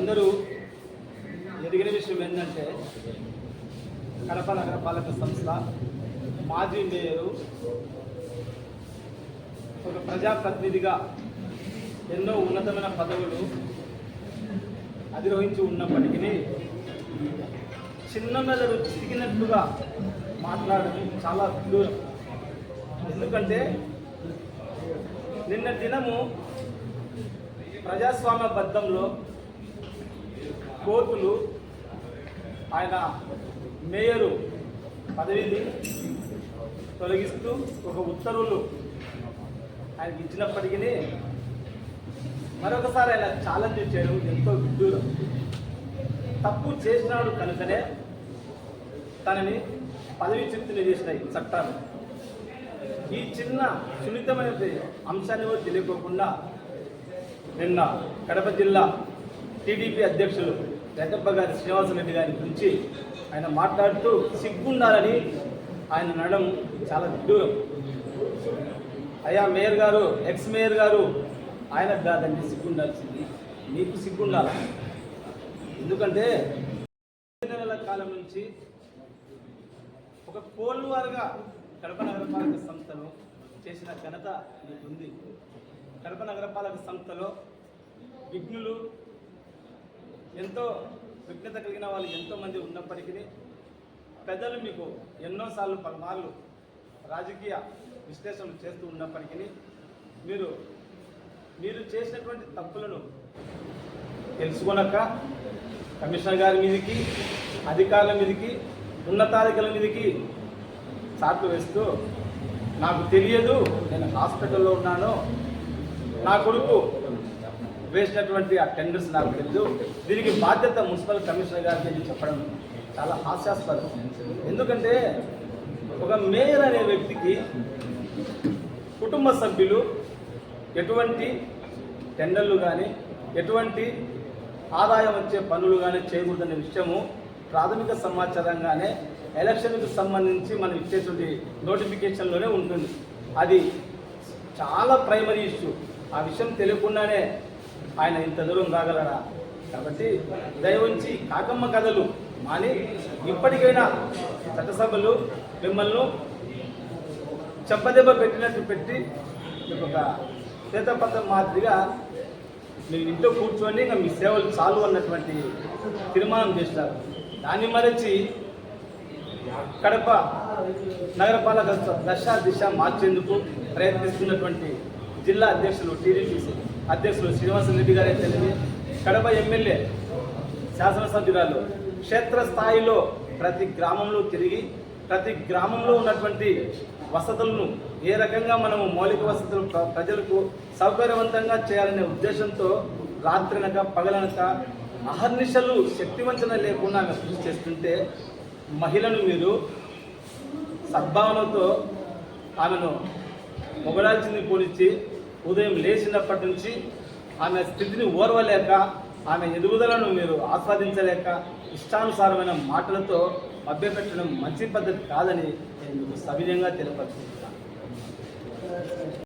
అందరూ ఎదిగిన విషయం ఏంటంటే కడప నగరపాలక సంస్థ మాజీ మేయరు ఒక ప్రజాప్రతినిధిగా ఎన్నో ఉన్నతమైన పదవులు అధిరోహించి ఉన్నప్పటికీ చిన్న మెదడు చిరిగినట్లుగా మాట్లాడడం చాలా దూరం ఎందుకంటే నిన్న దినము ప్రజాస్వామ్య బద్ధంలో కోర్టులు ఆయన మేయరు పదవిని తొలగిస్తూ ఒక ఉత్తర్వులు ఆయనకి ఇచ్చినప్పటికీ మరొకసారి ఆయన ఛాలెంజ్ చేయడం ఎంతో విడ్డూరం. తప్పు చేసినాడు కనుకనే తనని పదవి చిత్తులు చేసినాయి చట్టాలు. ఈ చిన్న సున్నితమైన అంశాన్ని తెలియకోకుండా నిన్న కడప జిల్లా టీడీపీ అధ్యక్షులు వెంకప్ప గారి శ్రీనివాసరెడ్డి గారి గురించి ఆయన మాట్లాడుతూ సిగ్గుండాలని ఆయన నడడం చాలా విడ్డూరం. అయ్యా మేయర్ గారు ఎక్స్ మేయర్ గారు ఆయన కాదండి సిగ్గుండాల్సింది. మీకు సిగ్గుండాలి? ఎందుకంటే నెలల కాలం నుంచి ఒక కోల్వారుగా కడప నగరపాలక సంస్థలో చేసిన ఘనత మీకుంది. కడప నగరపాలక సంస్థలో విఘ్నులు ఎంతో విఘ్నత కలిగిన వాళ్ళు ఎంతోమంది ఉన్నప్పటికీ పెద్దలు మీకు ఎన్నోసార్లు పలుమార్లు రాజకీయ విశ్లేషణలు చేస్తూ ఉన్నప్పటికీ మీరు మీరు చేసినటువంటి తప్పులను తెలుసుకొనక కమిషనర్ గారి మీదకి అధికారుల మీదకి ఉన్నతాధికారుల మీదకి చాట్లు వేస్తూ నాకు తెలియదు నేను హాస్పిటల్లో ఉన్నాను నా కొడుకు వేసినటువంటి ఆ టెండర్స్ నాకు తెలియదు దీనికి బాధ్యత మున్సిపల్ కమిషనర్ గారికి అని చెప్పడం చాలా హాస్యాస్పదం. ఎందుకంటే ఒక మేయర్ అనే వ్యక్తికి కుటుంబ సభ్యులు ఎటువంటి టెండర్లు కానీ ఎటువంటి ఆదాయం వచ్చే పనులు కానీ చేయకూడదనే విషయము ప్రాథమిక సమాచారంగానే ఎలక్షన్కు సంబంధించి మనం ఇచ్చేటువంటి నోటిఫికేషన్లోనే ఉంటుంది. అది చాలా ప్రైమరీ ఇష్యూ. ఆ విషయం తెలియకుండానే ఆయన ఇంత దూరం రాగలరా కాబట్టి దయవుంచి కాకమ్మ కథలు మాని ఇప్పటికైనా చట్టసభలు మిమ్మల్ని చెంపదెబ్బ పెట్టినట్టు పెట్టి ఒక శ్వేతపత్రం మాదిరిగా మీరు ఇంట్లో కూర్చొని ఇంకా మీ సేవలు చాలు అన్నటువంటి తీర్మానం చేసినారు దాన్ని మరచి కడప నగరపాలక దశ దిశ మార్చేందుకు ప్రయత్నిస్తున్నటువంటి జిల్లా అధ్యక్షులు టీడీపీసీ అధ్యక్షులు శ్రీనివాసరెడ్డి గారే తెలియదు కడప ఎమ్మెల్యే శాసనసభ్యురాలు. క్షేత్రస్థాయిలో ప్రతి గ్రామంలో తిరిగి ప్రతి గ్రామంలో ఉన్నటువంటి వసతులను ఏ రకంగా మనము మౌలిక వసతులు ప్రజలకు సౌకర్యవంతంగా చేయాలనే ఉద్దేశంతో రాత్రినక పగలనక అహర్నిశలు శక్తివంచన లేకుండా ఆమె కృషి చేస్తుంటే మహిళను మీరు సద్భావనతో ఆమెను మొగడాల్సింది పోలిచ్చి ఉదయం లేచినప్పటి నుంచి ఆమె స్థితిని ఓర్వలేక ఆమె ఎదుగుదలను మీరు ఆస్వాదించలేక ఇష్టానుసారమైన మాటలతో మభ్యపెట్టడం మంచి పద్ధతి కాదని నేను మీకు సవినయంగా తెలియపరుచుకుంటున్నాను.